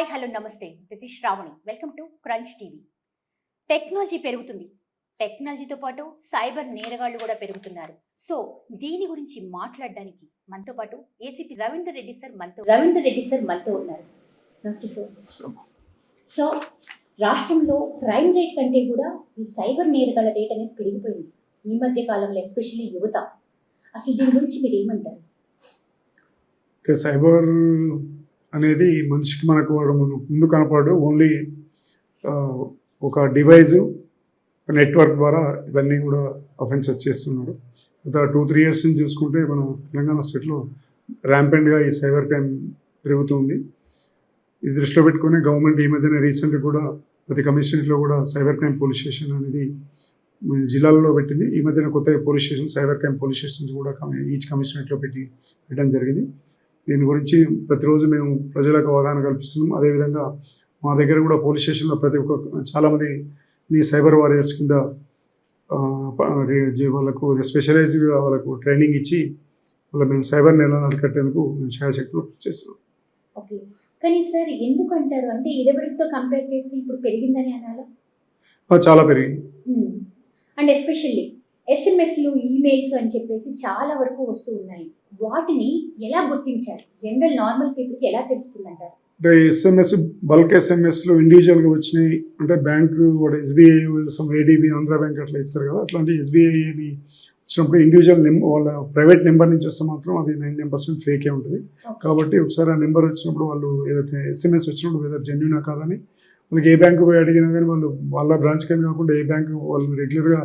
Hi hello నమస్తే. This is Shravani welcome to Crunch TV technology పెరుగుతుంది. టెక్నాలజీతో పాటు సైబర్ నేరగాళ్ళు కూడా పెరుగుతున్నారు. సో దీని గురించి మాట్లాడడానికి మనతో పాటు ఏసీపీ రవీందర్ రెడ్డి సార్ మనతో రవీందర్ రెడ్డి సార్ మనతో ఉన్నారు. నమస్తే సార్ సో రాష్ట్రంలో క్రైమ్ రేట్ కంటే కూడా ఈ సైబర్ నేరగాళ్ళ రేట్ అనేది పెరిగిపోయింది. ఈ మధ్య కాలంలో ఎస్పెషల్లీ యువత. అసలు దీని గురించి మీరు ఏమంటారు? సైబర్ అనేది మనిషికి మనకు వాడు ముందు కనపడు ఓన్లీ ఒక డివైజు నెట్వర్క్ ద్వారా ఇవన్నీ కూడా అఫెన్సెస్ చేస్తున్నారు గత టూ త్రీ ఇయర్స్ నుంచి చూసుకుంటే మన తెలంగాణ స్టేట్లో ర్యాంపెంట్గా ఈ సైబర్ క్రైమ్ పెరుగుతుంది. ఇది దృష్టిలో పెట్టుకుని గవర్నమెంట్ ఈ మధ్యన రీసెంట్గా కూడా ప్రతి కమిషనరేట్లో కూడా సైబర్ క్రైమ్ పోలీస్ స్టేషన్ అనేది జిల్లాల్లో పెట్టింది. ఈ మధ్యన కొత్త police station cyber crime police stations కూడా ఈచ్ కమిషనరేట్లో పెట్టి పెట్టడం జరిగింది. దీని గురించి ప్రతిరోజు మేము ప్రజలకు అవగాహన కల్పిస్తున్నాం. అదేవిధంగా మా దగ్గర కూడా పోలీస్ స్టేషన్లో ప్రతి ఒక్క చాలామంది సైబర్ వారియర్స్ కింద వాళ్ళకు స్పెషలైజ్గా వాళ్ళకు ట్రైనింగ్ ఇచ్చి వాళ్ళ మేము సైబర్ నెలను అరికట్టేందుకు మేము శాయశక్తులు చేస్తున్నాం. ఓకే. కానీ సార్ ఎందుకు అంటారు అంటే ఇదివరకుతో కంపేర్ చేస్తే ఇప్పుడు పెరిగిందని అనాలా? చాలా పెరిగింది. అండ్ ఎస్పెషల్లీ ఎస్ఎంఎస్లు ఈమెయిల్స్ అని చెప్పేసి చాలా వరకు వస్తూ ఉన్నాయి. వాటిని ఎలా గుర్తించారు? జనరల్ నార్మల్ పీపుల్కి ఎలా తెలుస్తుందంటారు? అంటే ఎస్ఎంఎస్ బల్క్ ఎస్ఎంఎస్లు ఇండివిజువల్గా వచ్చినాయి. అంటే బ్యాంకు కూడా ఎస్బీఐ ఏడీబీ ఆంధ్ర బ్యాంక్ అట్లా ఇస్తారు కదా. అట్లాంటి ఎస్బీఐ అని వచ్చినప్పుడు ఇండివిజువల్ నెంబర్ వాళ్ళ ప్రైవేట్ నెంబర్ నుంచి వస్తే మాత్రం అది నైంటీ పర్సెంట్ ఫేకే ఉంటుంది. కాబట్టి ఒకసారి ఆ నెంబర్ వచ్చినప్పుడు వాళ్ళు ఏదైతే ఎస్ఎంఎస్ వచ్చినప్పుడు ఏదో జెన్యునా కాదని వాళ్ళకి ఏ బ్యాంకు పోయి అడిగినా కానీ వాళ్ళు వాళ్ళ బ్రాంచ్ కానీ కాకుండా ఏ బ్యాంకు వాళ్ళు రెగ్యులర్గా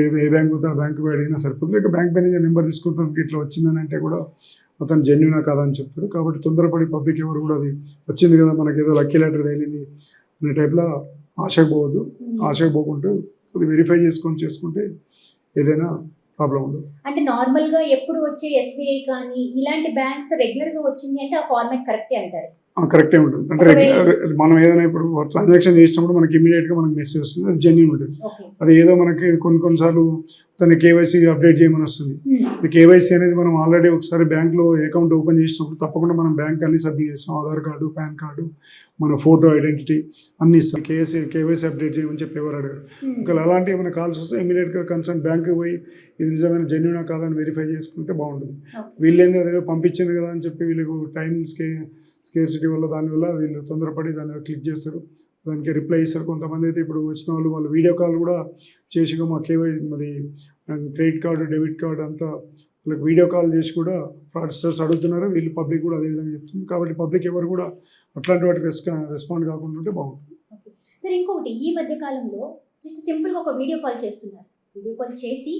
ఏ ఏ బ్యాంక్ ఆ బ్యాంకు అడిగినా సరిపోతుంది. ఇక బ్యాంక్ మేనేజర్ నెంబర్ తీసుకుంటాం ఇట్లా వచ్చిందని అంటే కూడా అతను జెన్యునా కాదా అని చెప్తాడు కాబట్టి తొందరపడి పబ్లిక్ ఎవరు కూడా అది వచ్చింది కదా మనకి ఏదో లక్కీ లెటర్ తగిలింది అనే టైప్లో ఆశకు పోవద్దు. ఆశకు పోకుంటూ అది వెరిఫై చేసుకొని చేసుకుంటే ఏదైనా ప్రాబ్లం ఉండదు. అంటే నార్మల్గా ఎప్పుడు వచ్చే ఎస్బీఐ కానీ ఇలాంటి బ్యాంక్స్ రెగ్యులర్గా వచ్చింది అంటే ఆ ఫార్మాట్ కరెక్టే అంటారు? కరెక్టే ఉంటుంది. అంటే మనం ఏదైనా ఇప్పుడు ట్రాన్సాక్షన్ చేసినప్పుడు మనకి ఇమీడియట్గా మనకి మెసేజ్ వస్తుంది. అది జెన్యున్ ఉంటుంది. అది ఏదో మనకి కొన్ని కొన్నిసార్లు తన కేవైసీ అప్డేట్ చేయమని వస్తుంది. కేవైసీ అనేది మనం ఆల్రెడీ ఒకసారి బ్యాంక్లో అకౌంట్ ఓపెన్ చేసినప్పుడు తప్పకుండా మనం బ్యాంక్ అన్ని సబ్మిట్ చేస్తాం. ఆధార్ కార్డు పాన్ కార్డు మన ఫోటో ఐడెంటిటీ అన్ని ఇస్తాం. కేసీ కేవైసీ అప్డేట్ చేయమని చెప్పి ఎవరు అడగారు. ఒకవేళ అలాంటి ఏమైనా కాల్స్ వస్తే ఇమీడియట్గా కన్సర్న్ బ్యాంక్కి పోయి ఇది నిజమైన జెన్యునా కాదని వెరిఫై చేసుకుంటే బాగుంటుంది. వీళ్ళేంది అదేదో పంపించింది కదా అని చెప్పి వీళ్ళకు టైం స్కే స్కేర్సిటీ వల్ల దానివల్ల వీళ్ళు తొందరపడి దాని క్లిక్ చేస్తారు. దానికి రిప్లై ఇస్తారు. కొంతమంది అయితే ఇప్పుడు వచ్చిన వాళ్ళు వాళ్ళు వీడియో కాల్ కూడా చేసి మా కేవై మరి క్రెడిట్ కార్డు డెబిట్ కార్డు అంతా వాళ్ళకి వీడియో కాల్ చేసి కూడా ఫ్రాడ్స్టర్స్ అడుగుతున్నారు. వీళ్ళు పబ్లిక్ కూడా అదే విధంగా చెప్తుంది. కాబట్టి పబ్లిక్ ఎవరు కూడా అట్లాంటి వాటికి రెస్కా రెస్పాండ్ కాకుండా ఉంటే బాగుంటుంది. సరే ఇంకొకటి. ఈ మధ్య కాలంలో జస్ట్ సింపుల్గా ఒక వీడియో కాల్ చేస్తున్నారు. వీడియో కాల్ చేసి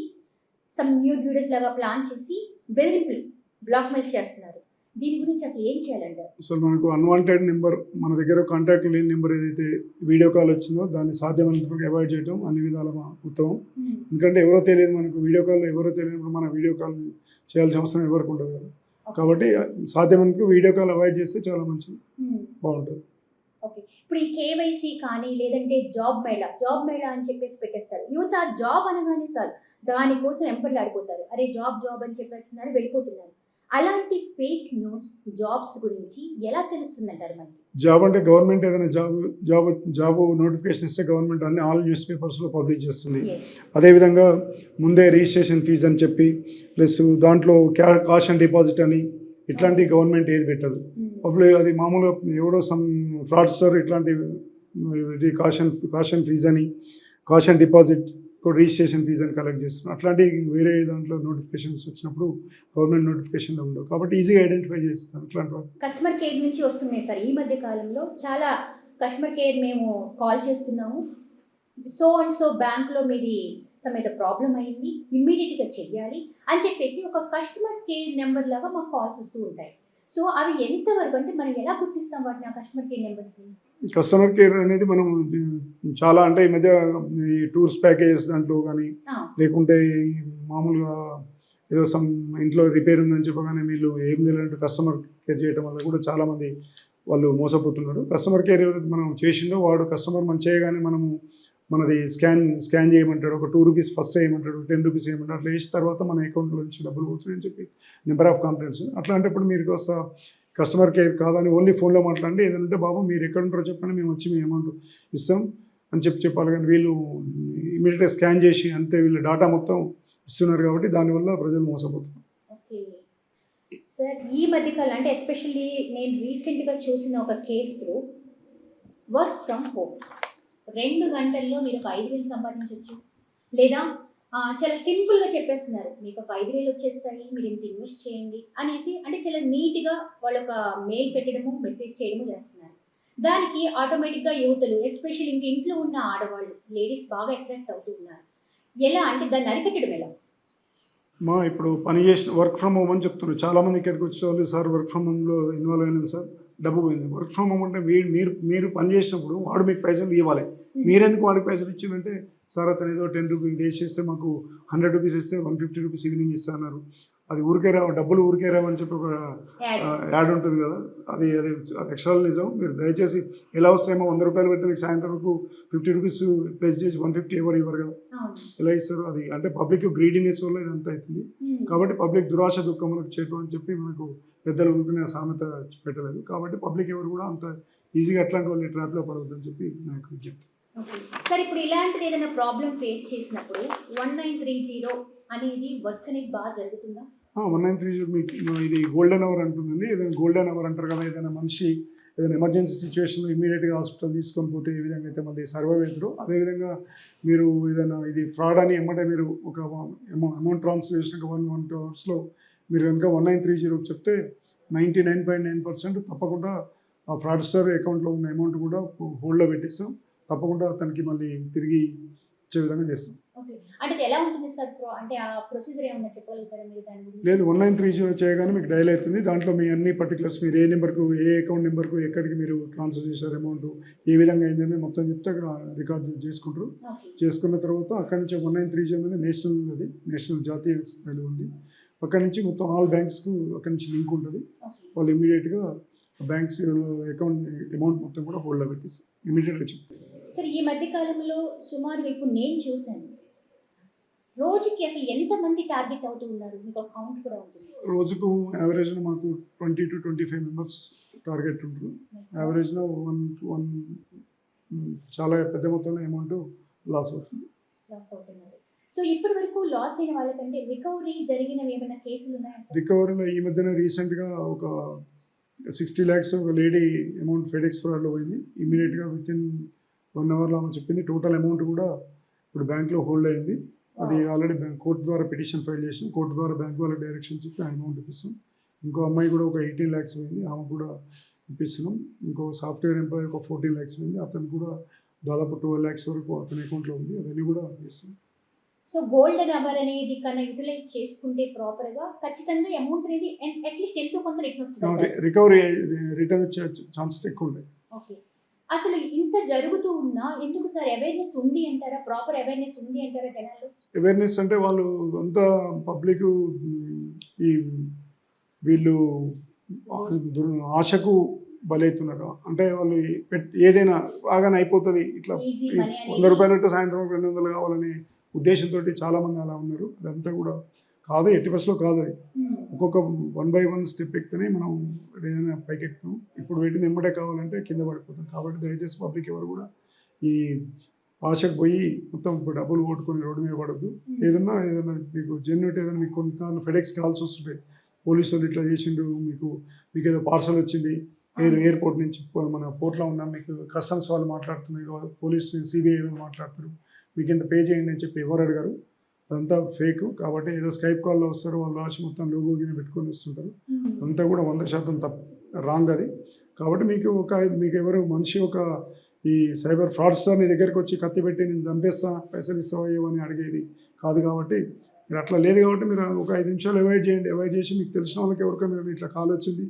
సమ్ న్యూ వీడియోస్ లాగా ప్లాన్ చేసి బెదిరింపులు బ్లాక్ మెయిల్ చేస్తున్నారు. దీని గురించి అసలు ఏం చేయాలంటారు? అసలు మనకు అన్వాంటెడ్ నెంబర్ మన దగ్గర కాంటాక్ట్ లేని నెంబర్ ఏదైతే వీడియో కాల్ వచ్చిందో దాన్ని సాధ్యమైనంత అవాయిడ్ చేయడం అన్ని విధాల ఉత్తమం. ఎందుకంటే ఎవరో తెలియదు మనకు వీడియో కాల్ ఎవరో తెలియనప్పుడు మన వీడియో కాల్ చేయాల్సిన అవసరం ఎవరికి ఉండదు కదా. కాబట్టి సాధ్యమైనంత వీడియో కాల్ అవాయిడ్ చేస్తే చాలా మంచిది బాగుంటుంది. ఓకే. ఇప్పుడు ఈ కేవైసీ కానీ లేదంటే జాబ్ మేళా జాబ్ మేళా అని చెప్పేసి పెట్టేస్తారు. యువత జాబ్ అనగానే సార్ దానికోసం ఎంపర్లు ఆడిపోతారు. అరే జాబ్ జాబ్ అని చెప్పేస్తున్నారు వెళ్ళిపోతున్నారు. అలాంటి ఫేక్ న్యూస్ జాబ్స్ గురించి ఎలా తెలుస్తుందంటారు మనకి జాబ్ అంటే గవర్నమెంట్ ఏదైనా జాబ్ జాబ్ జాబ్ నోటిఫికేషన్ ఇస్తే గవర్నమెంట్ అన్ని ఆల్ న్యూస్ పేపర్స్లో పబ్లిష్ చేస్తుంది. అదేవిధంగా ముందే రిజిస్ట్రేషన్ ఫీజు అని చెప్పి ప్లస్ దాంట్లో క్యా కాష్ అండ్ డిపాజిట్ అని ఇట్లాంటి గవర్నమెంట్ ఏది పెట్టదు. పబ్లిక్ అది మామూలుగా ఎవడో సమ్ ఫ్రాడ్స్టర్ ఇట్లాంటి కాషన్ కాషన్ ఫీజ్ అని కాషన్ డిపాజిట్ రిజిస్ట్రేషన్ ఫీజు అని కలెక్ట్ చేస్తున్నాం. అట్లాంటి వేరే దాంట్లో నోటిఫికేషన్స్ వచ్చినప్పుడు గవర్నమెంట్ నోటిఫికేషన్లో ఉండవు. కాబట్టి ఈజీగా ఐడెంటిఫై చేస్తాం అట్లాంటి కస్టమర్ కేర్ నుంచి వస్తున్నాయి సార్. ఈ మధ్య కాలంలో చాలా కస్టమర్ కేర్ మేము కాల్ చేస్తున్నాము. సో అండ్ సో బ్యాంక్లో మీది సమేత ప్రాబ్లం అయింది. ఇమ్మీడియట్గా చెయ్యాలి అని చెప్పేసి ఒక కస్టమర్ కేర్ నెంబర్ లాగా మాకు కాల్స్ వస్తూ ఉంటాయి. సో అవి ఎంతవరకు అంటే మనం ఎలా గుర్తిస్తాం వాటిని ఆ కస్టమర్ కేర్ నెంబర్స్ని కస్టమర్ కేర్ అనేది మనం చాలా అంటే ఈ మధ్య ఈ టూర్స్ ప్యాకేజెస్ దాంట్లో కానీ లేకుంటే మామూలుగా ఏదో సమ్ ఇంట్లో రిపేర్ ఉందని చెప్పగానే వీళ్ళు ఏం తెలియనట్టు కస్టమర్ కేర్ చేయడం వల్ల కూడా చాలామంది వాళ్ళు మోసపోతున్నారు. కస్టమర్ కేర్ ఎవరైతే మనం చేసిండో వాడు కస్టమర్ మనం చేయగానే మనము మనది స్కాన్ స్కాన్ చేయమంటాడు ఒక టూ రూపీస్ ఫస్ట్ వేయమంటాడు టెన్ రూపీస్ వేయమంటాడు అట్లా వేసిన తర్వాత మన అకౌంట్లో నుంచి డబ్బులు పోతున్నాయని చెప్పి నెంబర్ ఆఫ్ కంప్లైంట్స్ అట్లాంటప్పుడు మీరు కాస్త కస్టమర్ కేర్ కాదని ఓన్లీ ఫోన్లో మాట్లాడండి. ఏదంటే బాబు మీరు ఎక్కడ ఉంటారో చెప్పండి మేము వచ్చి మీ అమౌంట్ ఇస్తాం అని చెప్పి చెప్పాలి. కానీ వీళ్ళు ఇమీడియట్గా స్కాన్ చేసి అంతే వీళ్ళు డాటా మొత్తం ఇస్తున్నారు కాబట్టి దానివల్ల ప్రజలు మోసపోతున్నారు. సార్ ఈ మధ్యకాలం అంటే ఎస్పెషల్లీ నేను రీసెంట్గా చూసిన ఒక case through work from home. రెండు గంటల్లో మీరు ఒక ఐదు వేలు సంపాదించవచ్చు లేదా చాలా సింపుల్గా చెప్పేస్తున్నారు. మీకు ఒక ఐదు వేలు వచ్చేస్తాయి మీరు ఇంత ఇన్వెస్ట్ చేయండి అనేసి అంటే చాలా నీట్గా వాళ్ళు ఒక మెయిల్ పెట్టడము మెసేజ్ చేయడము చేస్తున్నారు. దానికి ఆటోమేటిక్గా యువతలు ఎస్పెషల్లీ ఇంక ఇంట్లో ఉన్న ఆడవాళ్ళు లేడీస్ బాగా అట్రాక్ట్ అవుతూ ఉన్నారు. ఎలా అంటే దాన్ని అరికట్టడం ఎలా? మా ఇప్పుడు పని చేసిన వర్క్ ఫ్రమ్ హోమ్ అని చెప్తున్నారు. చాలామంది ఇక్కడికి వచ్చే వాళ్ళు సార్ వర్క్ ఫ్రమ్ హోమ్లో ఇన్వాల్వ్ అయినాం సార్ డబ్బు పోయింది. వర్క్ ఫ్రమ్ హోమ్ అంటే మీరు మీరు మీరు పని చేసినప్పుడు వాడు మీకు పైసలు ఇవ్వాలి. మీరెందుకు వాడికి పైసలు ఇచ్చిందంటే సార్ అతను ఏదో టెన్ రూపీస్ డేస్ చేస్తే మాకు హండ్రెడ్ రూపీస్ ఇస్తే వన్ ఫిఫ్టీ రూపీస్ ఈవినింగ్ ఇస్తున్నారు అది ఊరికే రావు డబ్బులు ఊరికే రావు అని చెప్పి ఒక యాడ్ ఉంటుంది కదా. అది అది అది ఎక్స్ట్రా నిజం. మీరు దయచేసి ఎలా వస్తాయేమో వంద రూపాయలు పెడితే మీకు సాయంత్రం వరకు ఫిఫ్టీ రూపీస్ ప్లేస్ చేసి వన్ ఫిఫ్టీ ఎవరు ఇవ్వరు కదా. ఎలా ఇస్తారు? అది అంటే పబ్లిక్ గ్రీడీనెస్ వల్ల ఇదంతా అవుతుంది. ఉమ్. కాబట్టి పబ్లిక్ దురాశ దుఃఖములకు చేటు అని చెప్పి మనకు పెద్దలు ఊరుకునే సామెత పెట్టలేదు కాబట్టి పబ్లిక్ ఎవరు కూడా అంత ఈజీగా అట్లాంటి వాళ్ళు ట్రాప్లో పడవద్దని చెప్పి నాకు విజ్ఞప్తి. ఓకే. సార్ ఇప్పుడు ఇలాంటిది ఏదైనా ప్రాబ్లం ఫేస్ చేసినప్పుడు వన్ నైన్ త్రీ జీరో అనేది వర్క్ అనేది బాగా జరుగుతుందా? వన్ నైన్ త్రీ మీకు ఇది గోల్డెన్ అవర్ అంటుందండి. ఏదైనా గోల్డెన్ అవర్ అంటారు కదా ఏదైనా మనిషి ఏదైనా ఎమర్జెన్సీ సిచ్యువేషన్లో ఇమీడియట్గా హాస్పిటల్ తీసుకొని పోతే ఏ విధంగా అయితే మళ్ళీ సర్వైవ్ అవుతారో అదేవిధంగా మీరు ఏదైనా ఇది ఫ్రాడ్ అని ఎమ్మటే మీరు ఒక అమౌంట్ ట్రాన్స్ఫర్ చేసినాక వన్ వన్ టూ అవర్స్లో మీరు కనుక వన్ నైన్ త్రీ జీరో చెప్తే ninety nine point nine percent తప్పకుండా ఆ ఫ్రాడ్స్టర్ అకౌంట్లో ఉన్న అమౌంట్ కూడా హోల్డ్లో పెట్టిస్తాం. తప్పకుండా అతనికి మళ్ళీ తిరిగి ఇచ్చే విధంగా చేస్తాం లేదు వన్ నైన్ త్రీ జీరో చేయగానే మీకు డైల్ అవుతుంది. దాంట్లో మీ అన్ని పర్టికులర్స్ మీరు ఏ నెంబర్కు ఏ అకౌంట్ నెంబర్కు ఎక్కడికి మీరు ట్రాన్స్ఫర్ చేశారు అమౌంట్ ఏ విధంగా అయిందని మొత్తం చెప్తే అక్కడ రికార్డ్ చేసుకుంటారు. చేసుకున్న తర్వాత అక్కడి నుంచి వన్ నైన్ త్రీ జీరో అనేది నేషనల్ అది నేషనల్ జాతీయ స్థాయిలో ఉంది. అక్కడి నుంచి మొత్తం ఆల్ బ్యాంక్స్కు అక్కడి నుంచి లింక్ ఉంటుంది. వాళ్ళు ఇమీడియట్గా బ్యాంక్స్ అకౌంట్ అమౌంట్ మొత్తం కూడా హోల్డ్లో పెట్టిస్తారు ఇమీడియట్గా చెప్తారు. సార్ ఈ మధ్య కాలంలో సుమారుగా ఇప్పుడు నేను చూశాను. రోజుకి అసలు ఎంతమంది టార్గెట్ అవుతూ ఉన్నారు? మీకు కౌంట్ కూడా ఉంటుంది. రోజుకు యావరేజ్ మాకు twenty to twenty five members target ఉంటుంది యావరేజ్లో వన్ వన్ చాలా పెద్ద మొత్తంలో అమౌంట్ లాస్ అవుతుంది. లాస్ అవుతున్నారు. సో ఇప్పటి వరకు లాస్ అయిన వాళ్ళకంటే రికవరీ జరిగినవి ఏమైనా కేసులు ఉన్నాయా సార్ రికవరీలో ఈ మధ్యన రీసెంట్గా ఒక సిక్స్టీ ల్యాక్స్ ఒక లేడీ అమౌంట్ ఫెడెక్స్ ఫ్రాడ్లో పోయింది. ఇమీడియట్గా విత్ ఇన్ వన్ అవర్లో ఆమె చెప్పింది. టోటల్ అమౌంట్ కూడా ఇప్పుడు బ్యాంక్లో హోల్డ్ అయింది. అది ఆల్రెడీ బ్యాంక్ కోర్టు ద్వారా పిటిషన్ ఫైల్ చేసాం కోర్టు ద్వారా బ్యాంక్ వాళ్ళ డైరెక్షన్ చెప్పి ఆ అమౌంట్ ఇప్పిస్తాం. ఇంకో అమ్మాయి కూడా ఒక ఎయిటీన్ ల్యాక్స్ పోయింది. ఆమె కూడా ఇప్పిస్తున్నాం. ఇంకో సాఫ్ట్వేర్ ఎంప్లాయీ ఒక ఫోర్టీన్ ల్యాక్స్ పోయింది. అతను కూడా దాదాపు ట్వెల్వ్ ల్యాక్స్ వరకు అతని అకౌంట్లో ఉంది. అవన్నీ కూడా ఇస్తాం. సో గోల్డెన్ అవర్ అనేది కన్నా యూటిలైజ్ చేసుకుంటే ప్రాపర్గా ఖచ్చితంగా అమౌంట్ అనేది అట్లీస్ట్ ఎంతో కొంత రిటర్న్ వస్తుంది రికవరీ రిటర్న్ వచ్చే ఛాన్సెస్ ఎక్కువ ఉంటాయి. ఓకే అసలు ఇంత జరుగుతూ ఉన్నా ఎందుకు సార్ అవేర్నెస్ ఉంది అంటారా? ప్రాపర్ అవేర్నెస్ ఉంది అంటారా జనాలు అవేర్నెస్ అంటే వాళ్ళు అంతా పబ్లిక్ ఈ వీళ్ళు ఆశకు బలవుతున్నారు అంటే వాళ్ళు ఏదైనా బాగానే అయిపోతుంది. ఇట్లా వంద రూపాయలు సాయంత్రం రెండు వందలు కావాలనే ఉద్దేశంతో చాలా మంది అలా ఉన్నారు. అదంతా కూడా కాదు ఎట్టి బస్సులో కాదు అది. ఒక్కొక్క వన్ బై వన్ స్టెప్ ఎక్కితేనే మనం ఏదైనా పైకి ఎక్కుతాం. ఇప్పుడు వీటిని వెంబడే కావాలంటే కింద పడిపోతాం. కాబట్టి దయచేసి పబ్లిక్ ఎవరు కూడా ఈ ఆశకు పోయి మొత్తం డబ్బులు కొట్టుకొని రోడ్డు మీద పడద్దు. ఏదన్నా ఏదైనా మీకు జెన్యుట్ ఏదైనా మీకు కొన్ని ఫెడెక్స్ కాల్స్ వస్తుంటాయి. పోలీసు వాళ్ళు ఇట్లా చేసిండు మీకు మీకు ఏదో పార్సల్ వచ్చింది. ఎయిర్ ఎయిర్పోర్ట్ నుంచి మన పోర్ట్లో ఉన్నాం మీకు కస్టమ్స్ వాళ్ళు మాట్లాడుతున్నారు. పోలీస్ సిబిఐ వాళ్ళు మాట్లాడుతారు మీకు ఇంత పే చేయండి అని చెప్పి ఎవరు అడిగారు? అదంతా ఫేక్ కాబట్టి ఏదో స్కైప్ కాల్లో వస్తారు వాళ్ళు రాసి మొత్తం లోగో గిన్నె పెట్టుకొని వస్తుంటారు. అంతా కూడా వంద శాతం తప్పు రాంగ్ అది. కాబట్టి మీకు ఒక మీకు ఎవరు మనిషి ఒక ఈ సైబర్ ఫ్రాడ్స్టర్ నీ దగ్గరికి వచ్చి కత్తి పెట్టి నేను చంపేస్తా పైసలు ఇస్తావా అని అడిగేది కాదు కాబట్టి మీరు అట్లా లేదు కాబట్టి మీరు ఒక ఐదు నిమిషాలు అవాయిడ్ చేయండి. అవాయిడ్ చేసి మీకు తెలిసిన వాళ్ళకి ఎవరికైనా ఇట్లా కాల్ వచ్చింది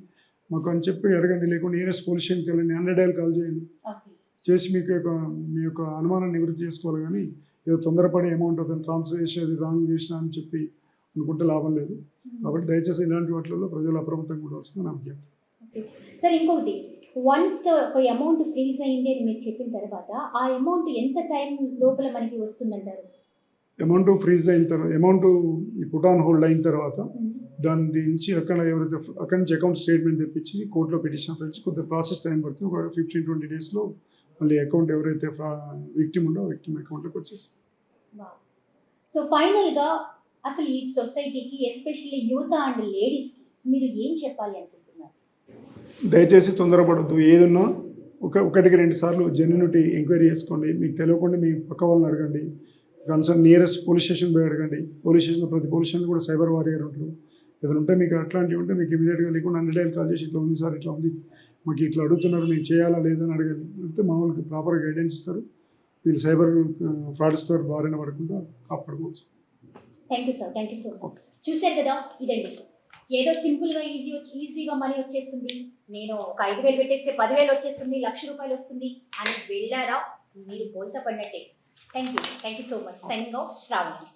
మాకు అని చెప్పి అడగండి. లేకుండా నియరెస్ట్ పోలీస్ స్టేషన్కి వెళ్ళండి. హండ్రెడ్ డైల్ కాల్ చేయండి. చేసి మీకు యొక్క మీ యొక్క అనుమానాన్ని నివృత్తి చేసుకోవాలి కానీ ఏదో తొందరపడి అమౌంట్ అతను ట్రాన్స్ఫర్ చేసి అది రాంగ్ చేసినా అని చెప్పి అనుకుంటే లాభం లేదు. కాబట్టి దయచేసి ఇలాంటి వాటిల్లో ప్రజలు అప్రమత్తంగా కూడా వస్తుంది నా విజ్ఞప్తి. సార్ ఇంకొకటి. వన్స్ ఒక అమౌంట్ ఫ్రీజ్ అయింది అని మీరు చెప్పిన తర్వాత ఆ అమౌంట్ ఎంత టైం లోపల మనకి వస్తుందంటారు? అమౌంట్ ఫ్రీజ్ అయిన తర్వాత అమౌంట్ పుట్ ఆన్ హోల్డ్ అయిన తర్వాత దాని నుంచి అక్కడ ఎవరైతే అక్కడి నుంచి అకౌంట్ స్టేట్మెంట్ తెప్పించి కోర్టులో పిటిషన్ ఫైల్స్ కొద్దిగా ప్రాసెస్ టైం పడుతుంది. ఒక ఫిఫ్టీన్ ట్వంటీ డేస్లో మళ్ళీ అకౌంట్ ఎవరైతే విక్టిమ్ ఉందో విక్టిమ్ అకౌంట్లోకి వచ్చేస్తుంది సో ఫైనల్గా అసలు ఈ సొసైటీకి ఎస్పెషల్లీ యువత అండ్ లేడీస్కి మీరు ఏం చెప్పాలి అనుకుంటున్నారు? దయచేసి తొందరపడద్దు. ఏదున్నా ఒక ఒకటికి రెండు సార్లు జెన్యునిటీ ఎంక్వైరీ చేసుకోండి. మీకు తెలియకుండా మీ పక్క వాళ్ళని అడగండి. కన్సర్న్ నియరెస్ట్ పోలీస్ స్టేషన్ పోయి అడగండి. పోలీస్ స్టేషన్లో ప్రతి పోలీస్ స్టేషన్ కూడా సైబర్ వారియర్ ఉంటారు. ఏదైనా ఉంటే మీకు అట్లాంటివి ఉంటే మీకు ఇమీడియట్గా లేకుండా హండ్రెడ్ కాల్ చేసి ఇట్లా ఉంది సార్ ఇట్లా ఉంది. మాకు ఇట్లా అడుగుతున్నారు మేము చేయాలా లేదని అడగండి అంటే మా వాళ్ళకి ప్రాపర్ గైడెన్స్ ఇస్తారు. వీళ్ళు సైబర్ ఫ్రాడ్స్తో బారిన పడకుండా కాపాడుకోవచ్చు. Thank you sir thank you so much చూశారు కదా ఇదండి. ఏదో సింపుల్గా ఈజీ వచ్చి ఈజీగా మనీ వచ్చేస్తుంది. నేను ఒక ఐదు వేలు పెట్టేస్తే పదివేలు వచ్చేస్తుంది లక్ష రూపాయలు వస్తుంది అని వెళ్ళారా? మీరు బోల్తా పడినట్టే thank you thank you so much signing off Shravani